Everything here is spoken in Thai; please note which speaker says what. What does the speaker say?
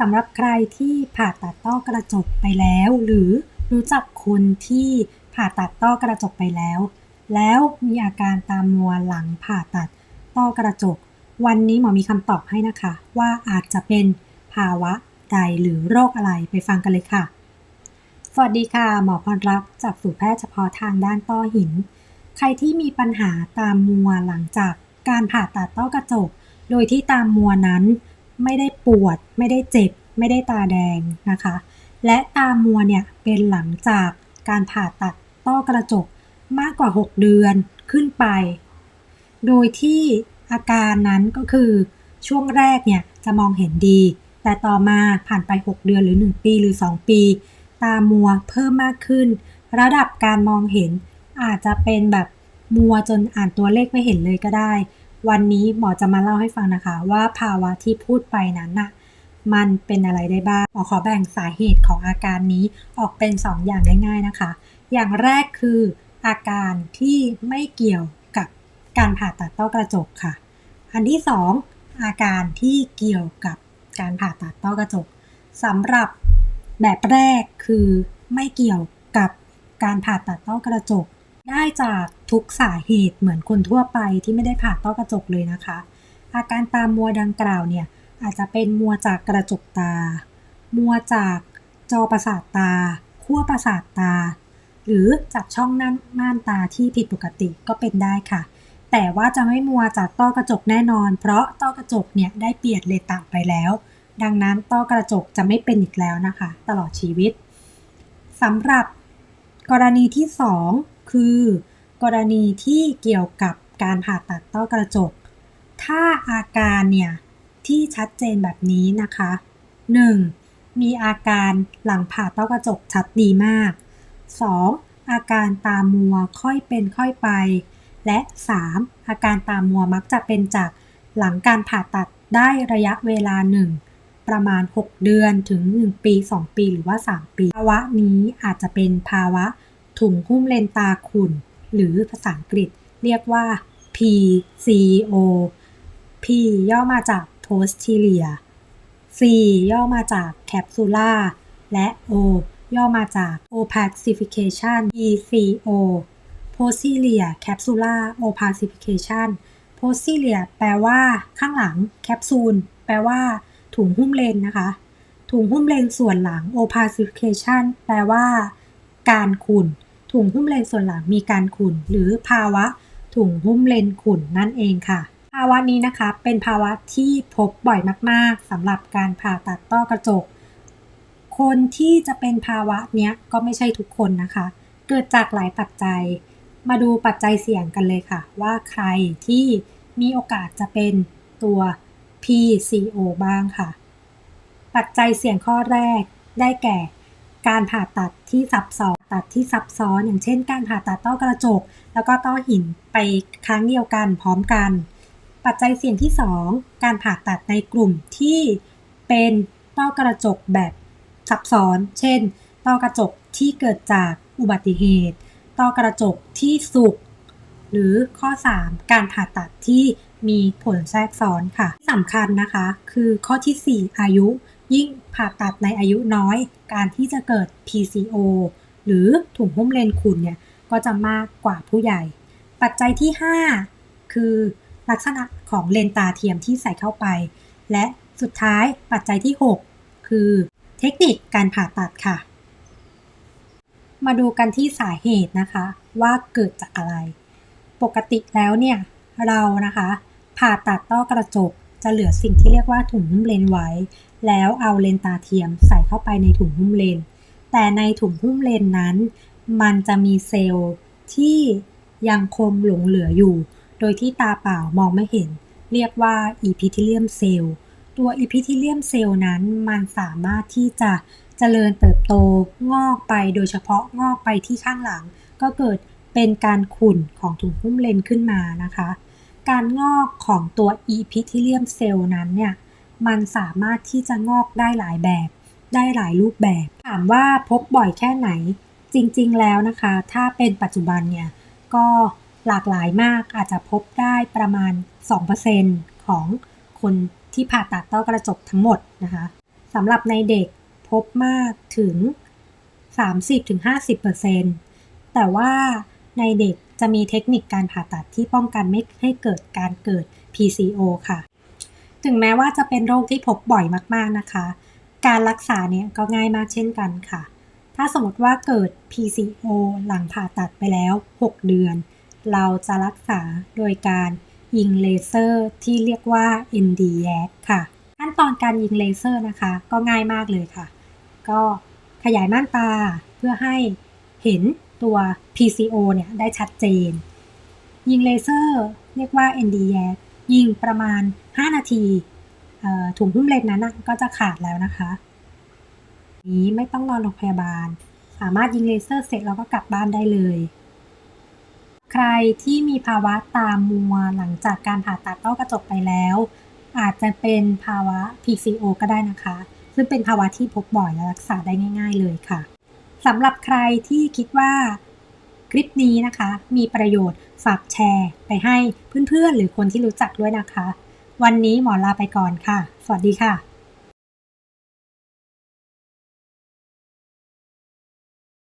Speaker 1: สำหรับใครที่ผ่าตัดต้อกระจกไปแล้ว หรือรู้จักคนที่ผ่าตัดต้อกระจกไปแล้ว แล้วมีอาการตามมัวหลังผ่าตัดต้อกระจก วันนี้หมอมีคำตอบให้นะคะ ว่าอาจจะเป็นภาวะใดหรือโรคอะไรไปฟังกันเลยค่ะ สวัสดีค่ะหมอพรรักษ์จากสูตรแพทย์เฉพาะทางด้านต้อหิน ใครที่มีปัญหาตามมัวหลังจากการผ่าตัดต้อกระจก โดยที่ตามมัวนั้น ไม่ได้ปวด ไม่ได้เจ็บ ไม่ได้ตาแดงนะคะ และตามัวเนี่ยเป็นหลังจากการผ่าตัดต้อกระจกมากกว่า 6 เดือนขึ้นไป โดยที่อาการนั้นก็คือช่วงแรกเนี่ยจะมองเห็นดี แต่ต่อมาผ่านไป 6 เดือนหรือ 1 ปีหรือ 2 ปี ตามัวเพิ่มมากขึ้น ระดับการมองเห็นอาจจะเป็นแบบมัวจนอ่านตัวเลขไม่เห็นเลยก็ได้ วันนี้หมอจะมาเล่าให้ฟังนะคะ ว่าภาวะที่พูดไปนั้นน่ะมันเป็นอะไรได้บ้างหมอขอแบ่งสาเหตุของอาการนี้ออกเป็น2อย่างง่าย ๆนะคะ อย่างแรกคืออาการที่ไม่เกี่ยวกับการผ่าตัดต้อกระจกค่ะ อันที่2อาการที่เกี่ยวกับการผ่าตัดต้อกระจกสำหรับแบบแรกคือไม่เกี่ยวกับการผ่าตัดต้อกระจก ได้จาก ทุกสาเหตุเหมือนคนทั่วไปที่ไม่ได้ผ่าต้อกระจกเลยนะคะ อาการตามมัวดังกล่าวเนี่ยอาจจะเป็นมัวจากกระจกตา มัวจากจอประสาทตา ขั้วประสาทตา หรือจากช่องน่านม่านตาที่ผิดปกติก็เป็นได้ค่ะ แต่ว่าจะไม่มัวจากต้อกระจกแน่นอน เพราะต้อกระจกเนี่ยได้เปลี่ยนเลนตาไปแล้ว ดังนั้นต้อกระจกจะไม่เป็นอีกแล้วนะคะ ตลอดชีวิตสำหรับกรณีที่ 2 คือ กรณีที่เกี่ยวกับการผ่าตัดต้อกระจก ถ้าอาการเนี่ย ที่ชัดเจนแบบนี้นะคะ 1. มีอาการหลังผ่าต้อกระจกชัดดีมาก 2. อาการตามัวค่อยเป็นค่อยไป และ 3. อาการตามัวมักจะเป็นจากหลังการผ่าตัดได้ระยะเวลาหนึ่งประมาณ 6 เดือนถึง 1 ปี 2 ปีหรือว่า 3 ปี ภาวะนี้อาจจะเป็นภาวะถุงหุ้มเลนตาขุ่น หรือภาษาอังกฤษเรียกว่า PCO P ย่อมาจาก posterior C ย่อมาจาก capsular และ O ย่อมาจาก opacification ECO posterior capsular opacification posterior แปลว่า ข้างหลัง capsule แปลว่า ถุงหุ้มเลนนะคะ ถุงหุ้มเลนส่วนหลัง opacification แปลว่า การขุ่น ถุงหุ้มเลนส่วนหลังมีการขุ่น หรือภาวะถุงหุ้มเลนขุ่นนั่นเองค่ะ ภาวะนี้นะคะเป็นภาวะที่พบบ่อยมากๆสำหรับการผ่าตัดต้อกระจก คนที่จะเป็นภาวะเนี้ยก็ไม่ใช่ทุกคนนะคะ เกิดจากหลายปัจจัย มาดูปัจจัยเสี่ยงกันเลยค่ะ ว่าใครที่มีโอกาสจะเป็นตัว PCO บ้างค่ะ ปัจจัยเสี่ยงข้อแรกได้แก่ การผ่าตัดที่ซับซ้อน ตัดที่ซับซ้อนอย่างเช่นการผ่าตัดต้อกระจก แล้วก็ต้อหินไปครั้งเดียวกันพร้อมกัน ปัจจัยเสี่ยงที่ 2 การผ่าตัดในกลุ่มที่เป็นต้อกระจกแบบซับซ้อน เช่น ต้อกระจกที่เกิดจากอุบัติเหตุ ต้อกระจกที่สุก หรือข้อ 3 การผ่าตัดที่มีผลแทรกซ้อนค่ะสำคัญนะคะ คือข้อที่ 4 อายุ ยิ่งผ่าตัดในอายุน้อย การที่จะเกิด PCO หรือถุงหุ้มเลนขุ่นเนี่ยก็จะมากกว่าผู้ใหญ่ ปัจจัยที่ 5 คือลักษณะของเลนตาเทียมที่ใส่เข้าไป และสุดท้ายปัจจัยที่ 6 คือเทคนิคการผ่าตัดค่ะ มาดูกันที่สาเหตุนะคะว่าเกิดจากอะไร ปกติแล้วเนี่ยเรานะคะผ่าตัดต้อกระจกจะเหลือสิ่งที่เรียกว่าถุงหุ้มเลนไว้ แล้วเอาเลนตาเทียมใส่เข้าไปในถุงหุ้มเลน แต่ในถุงหุ้มเลนนั้น มันจะมีเซลล์ที่ยังคงหลงเหลืออยู่ โดยที่ตาเปล่ามองไม่เห็น เรียกว่า epithelium cell ตัว epithelium cell นั้นมันสามารถที่จะเจริญเติบโตงอกไปโดยเฉพาะงอกไปที่ข้างหลัง ก็เกิดเป็นการขุ่นของถุงหุ้มเลนขึ้นมานะคะ การงอกของตัว epithelium cell นั้นเนี่ย มันสามารถที่จะงอกได้หลายแบบ ได้หลายรูปแบบ ถามว่าพบบ่อยแค่ไหน จริงๆแล้วนะคะ ถ้าเป็นปัจจุบันเนี่ย ก็หลากหลายมากอาจจะพบได้ประมาณ 2%ของคนที่ผ่าตัดต้อกระจกทั้งหมดนะคะสสำหรับในเด็กพบมากถึง 30-50%แต่ว่าในเด็กจะมีเทคนิคการผ่าตัดที่ป้องกันไม่ให้เกิดการเกิด PCO ค่ะ ถึงแม้ว่าจะเป็นโรคที่พบบ่อยมากๆนะคะ การรักษาเนี่ยก็ง่ายมากเช่นกันค่ะ ถ้าสมมติว่าเกิด PCO หลังผ่าตัดไปแล้ว 6 เดือน เราจะรักษาโดยการยิงเลเซอร์ที่เรียกว่า Nd:YAG ค่ะ ขั้นตอนการยิงเลเซอร์นะคะ ก็ง่ายมากเลยค่ะ ก็ขยายม่านตาเพื่อให้เห็นตัว PCO เนี่ยได้ชัดเจน ยิงเลเซอร์เรียกว่า Nd:YAG ยิงประมาณ 5 นาที ถุงหุ้มเลนนั้นก็จะขาดแล้วนะคะ นี้ไม่ต้องนอนโรงพยาบาล สามารถยิงเลเซอร์เสร็จแล้วก็กลับบ้านได้เลย ใครที่มีภาวะตามัวหลังจากการผ่าตัดต้อกระจกไปแล้ว อาจจะเป็นภาวะ PCO ก็ได้นะคะ ซึ่งเป็นภาวะที่พบบ่อยและรักษาได้ง่าย ๆ เลยค่ะสำหรับใครที่คิดว่าคลิปนี้นะคะ มีประโยชน์ฝากแชร์ไปให้เพื่อนๆ หรือคนที่รู้จักด้วยนะคะ วันนี้หมอลาไปก่อนค่ะ สวัสดีค่ะ